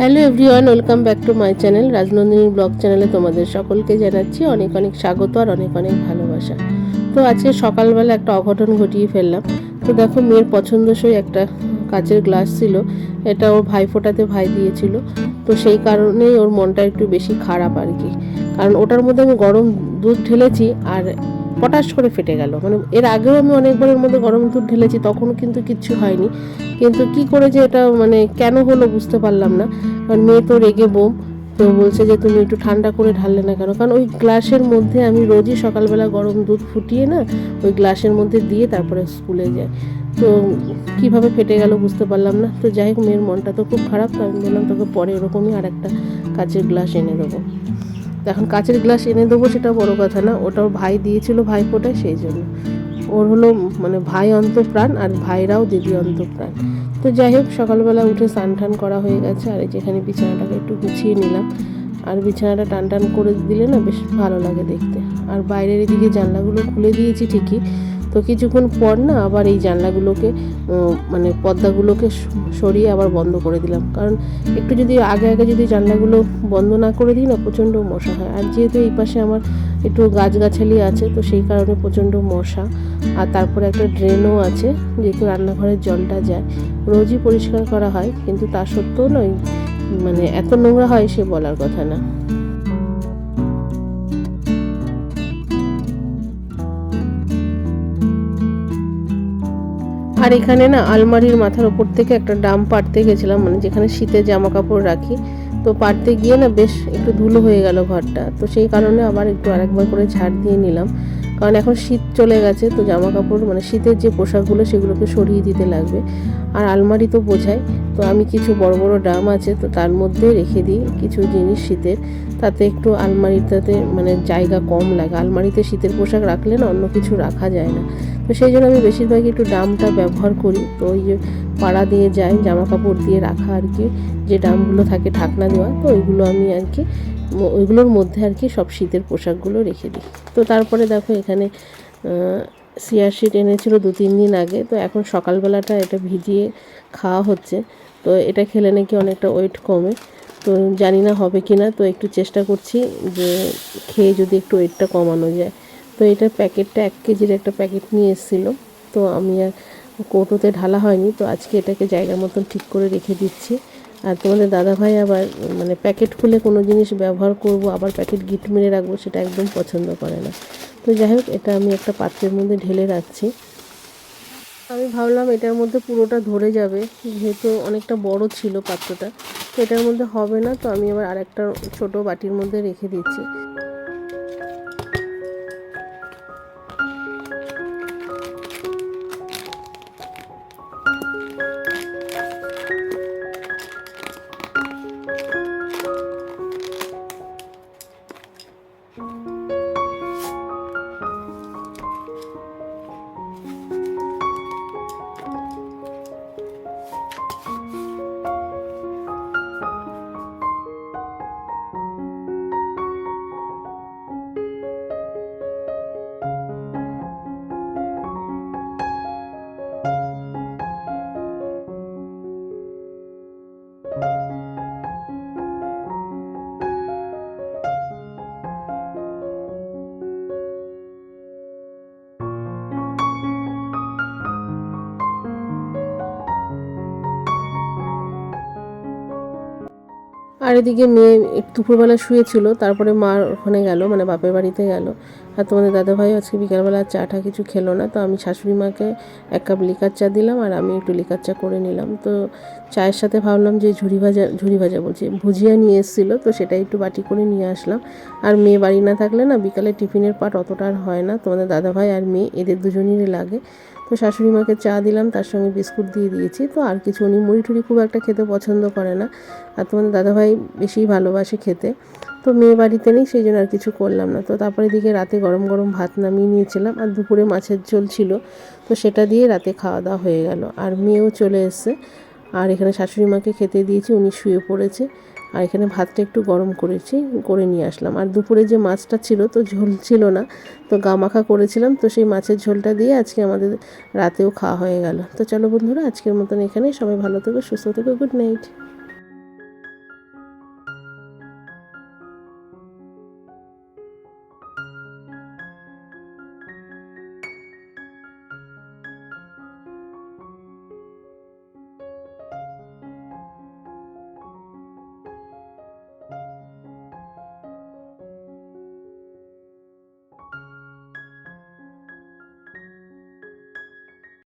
Hello everyone, welcome back to my channel Rajnandini blog চ্যানেলে তোমাদের সকলকে জানাচ্ছি অনেক অনেক স্বাগত আর অনেক অনেক ভালোবাসা। তো আজকে সকালবেলা একটা অঘটন ঘটিয়ে ফেললাম। তো দেখো মেয়ের পছন্দসই একটা কাচের গ্লাস ছিল, এটা ওর ভাই ফোটাতে ভাই দিয়েছিল। তো সেই কারণেই ওর মনটা একটু বেশি খারাপ আর কি। কারণ ওটার মধ্যে আমি গরম দুধ ঢেলেছি আর পটাশ করে ফেটে গেল। মানে এর আগেও আমি অনেকবারের মধ্যে গরম দুধ ঢেলেছি তখনও কিন্তু কিচ্ছু হয়নি। কিন্তু কি করে যে এটা মানে কেন হলো বুঝতে পারলাম না। কারণ মেয়ে তো রেগে বোম, তো বলছে যে তুমি একটু ঠান্ডা করে ঢাললে না কেন? কারণ ওই গ্লাসের মধ্যে আমি রোজই সকালবেলা গরম দুধ ফুটিয়ে না, ওই গ্লাসের মধ্যে দিয়ে তারপরে স্কুলে যাই। তো কীভাবে ফেটে গেল বুঝতে পারলাম না। তো যাই হোক, মেয়ের মনটা তো খুব খারাপ, তো আমি বললাম তোকে পরে এরকমই আর একটা কাচের গ্লাস এনে দেবো। এখন কাচের গ্লাস এনে দেবো সেটা বড় কথা না, ওটাও ভাই দিয়েছিল ভাই ফোটায় সেই জন্য। ওর হলো মানে ভাই অন্তপ্রাণ আর ভাইরাও দিদি অন্তপ্রাণ। তো যাই হোক, সকালবেলা উঠে স্নান টান করা হয়ে গেছে, আর যেখানে বিছানাটাকে একটু গুছিয়ে নিলাম। আর বিছানাটা টান টান করে দিলে না বেশ ভালো লাগে দেখতে। আর বাইরের এদিকে জানলাগুলো খুলে দিয়েছি ঠিকই তো কিছুক্ষণ পর না আবার এই জানলাগুলোকে মানে পর্দাগুলোকে সরিয়ে আবার বন্ধ করে দিলাম। কারণ একটু যদি আগে আগে যদি জানলাগুলো বন্ধ না করে দিই না, প্রচণ্ড মশা হয়। আর যেহেতু এই পাশে আমার একটু গাছগাছালি আছে, তো সেই কারণে প্রচণ্ড মশা। আর তারপরে একটা ড্রেনও আছে, যেহেতু রান্নাঘরের জলটা যায়। রোজই পরিষ্কার করা হয়, কিন্তু তা সত্ত্বেও নয়। মানে এত নোংরা হয় সে বলার কথা না। আর এখানে না আলমারির মাথার ওপর থেকে একটা ডাম পাড়তে গেছিলাম মানে যেখানে শীতের জামা কাপড় রাখি। তো পাড়তে গিয়ে না বেশ একটু ধুলো হয়ে গেল ঘরটা। তো সেই কারণে আবার একটু আরেকবার করে ঝাড় দিয়ে নিলাম। কারণ এখন শীত চলে গেছে, তো জামা কাপড় মানে শীতের যে পোশাকগুলো সেগুলোকে সরিয়ে দিতে লাগবে। আর আলমারি তো বোঝায় তো আমি কিছু বড় বড় ড্রাম আছে, তো তার মধ্যে রেখে দিই কিছু জিনিস শীতের। তাতে একটু আলমারিটাতে মানে জায়গা কম লাগে। আলমারিতে শীতের পোশাক রাখলে না অন্য কিছু রাখা যায় না। তো সেই জন্য আমি বেশিরভাগই একটু ডামটা ব্যবহার করি। তো ওই যে পাড়া দিয়ে যাই জামা কাপড় দিয়ে রাখা আর কি, যে ডামগুলো থাকে ঢাকনা দেওয়া, তো ওইগুলো আমি আর কি ওইগুলোর মধ্যে আর কি সব শীতের পোশাকগুলো রেখে দিই। তো তারপরে দেখো এখানে সিয়ার শিট এনেছিল দু, তিন দিন আগে, তো এখন সকালবেলাটা এটা ভিজিয়ে খাওয়া হচ্ছে। তো এটা খেলে নাকি অনেকটা ওয়েট কমে। তো জানি না হবে কি না তো একটু চেষ্টা করছি যে খেয়ে যদি একটু ওয়েটটা কমানো যায়। তো এটার প্যাকেটটা এক কেজির একটা প্যাকেট নিয়ে এসেছিল। তো আমি আর কৌটোতে ঢালা হয়নি, তো আজকে এটাকে জায়গার মতন ঠিক করে রেখে দিচ্ছি। আর তোমাদের দাদাভাই আবার মানে প্যাকেট খুলে কোনো জিনিস ব্যবহার করব, আবার প্যাকেট গিট মেরে রাখব, সেটা একদম পছন্দ করে না। তো যাই হোক, এটা আমি একটা পাত্রের মধ্যে ঢেলে রাখছি। আমি ভাবলাম এটার মধ্যে পুরোটা ধরে যাবে, যেহেতু অনেকটা বড় ছিল পাত্রটা, তো এটার মধ্যে হবে না, তো আমি আবার আরেকটা ছোট বাটির মধ্যে রেখে দিচ্ছি। আর এদিকে মেয়ে দুপুরবেলা শুয়েছিল, তারপরে মা ওখানে গেল মানে বাপের বাড়িতে গেল। আর তোমাদের দাদাভাই আজকে বিকালবেলা চাটা কিছু খেলো না, তো আমি শাশুড়ি মাকে এক কাপ লিকার চা দিলাম আর আমি একটু লিকার চা করে নিলাম। তো চায়ের সাথে ভাবলাম যে ঝুড়ি ভাজা ঝুড়ি ভাজা বলছি, ভুজিয়া নিয়ে এসেছিল, তো সেটা একটু বাটি করে নিয়ে আসলাম। আর মেয়ে বাড়ি না থাকলে না বিকালে টিফিনের পাট অতটা আর হয় না, তোমাদের দাদাভাই আর মেয়ে এদের দুজনেরই লাগে। তো শাশুড়ি মাকে চা দিলাম, তার সঙ্গে বিস্কুট দিয়ে দিয়েছি। তো আর কিছু উনি মুড়ি টুড়ি খুব একটা খেতে পছন্দ করে না। আর তোমাদের দাদাভাই বেশি ভালোবাসে খেতে। তো মেয়ে বাড়িতে নেই, সেই জন্য আর কিছু করলাম না। তো তারপরে দিকে রাতে গরম গরম ভাত নামিয়ে নিয়েছিলাম, আর দুপুরে মাছের ঝোল ছিল। তো সেটা দিয়ে রাতে খাওয়া দাওয়া হয়ে গেল। আর মেয়েও চলে এসছে। আর এখানে শাশুড়ি মাকে খেতে দিয়েছি, উনি শুয়ে পড়েছে। আর এখানে ভাতটা একটু গরম করেছি, করে নিয়ে আসলাম। আর দুপুরে যে মাছটা ছিল তো ঝোল ছিল না, তো গামাখা করেছিলাম, তো সেই মাছের ঝোলটা দিয়ে আজকে আমাদের রাতেও খাওয়া হয়ে গেল। তো চলো বন্ধুরা, আজকের মতন এখানে সবাই ভালো থেকো, সুস্থ থেকো, গুড নাইট।